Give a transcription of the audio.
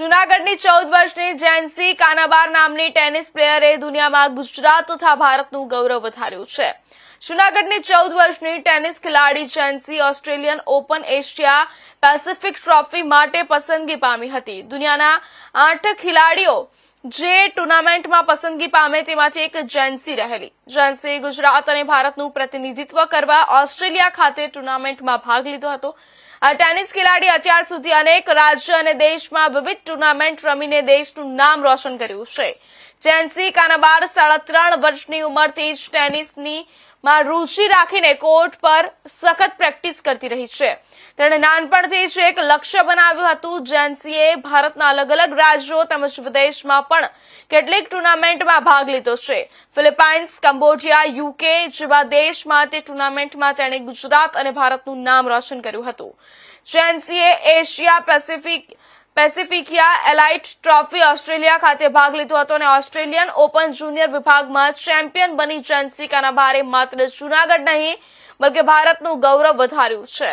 જુનાગઢની ચૌદ વર્ષની જેન્સી કાનાબાર નામની ટેનિસ પ્લેયરે દુનિયામાં ગુજરાત તથા ભારતનું ગૌરવ વધાર્યું છે. જુનાગઢની ચૌદ વર્ષની ટેનિસ ખેલાડી Jency Australian open Asia pacific trophy માટે પસંદગી પામી હતી. દુનિયાના આઠ ખેલાડીઓ જે ટુર્નામેન્ટમાં પસંદગી પામે તેમાંથી એક જેન્સી રહેલી. જેન્સી ગુજરાત અને ભારતનું પ્રતિનિધિત્વ કરવા ઓસ્ટ્રેલિયા ખાતે ટુર્નામેન્ટમાં ભાગ લીધો હતો. આ ટેનિસ ખેલાડી અત્યાર સુધી અનેક રાજ્ય અને દેશમાં વિવિધ ટુર્નામેન્ટ રમીને દેશનું નામ રોશન કર્યું છે. ચેન્સી કાનાબાર સાડા ત્રણ વર્ષની ઉંમરથી જ ટેનિસની માં રુચિ રાખીને કોર્ટ પર સખત પ્રેક્ટિસ કરતી રહી છે. તેણે નાનપણથી જ એક લક્ષ્ય બનાવ્યું હતું. જેન્સીએ ભારતના અલગ અલગ રાજ્યો તેમજ વિદેશમાં પણ કેટલીક ટુર્નામેન્ટમાં ભાગ લીધો છે. ફિલિપાઇન્સ, કંબોડિયા, યુકે જેવા દેશમાં તે ટુર્નામેન્ટમાં તેણે ગુજરાત અને ભારતનું નામ રોશન કર્યું હતું. જેન્સીએ એશિયા પેસિફિક પેસિફિકિયા એલાઇટ ટ્રોફી ઓસ્ટ્રેલિયા ખાતે ભાગ લીધો હતો અને ઓસ્ટ્રેલિયન ઓપન જુનિયર વિભાગમાં ચેમ્પિયન બની ચેન્સિકાના ભારે માત્ર જૂનાગઢ નહીં, બલકે ભારતનું ગૌરવ વધાર્યું છે.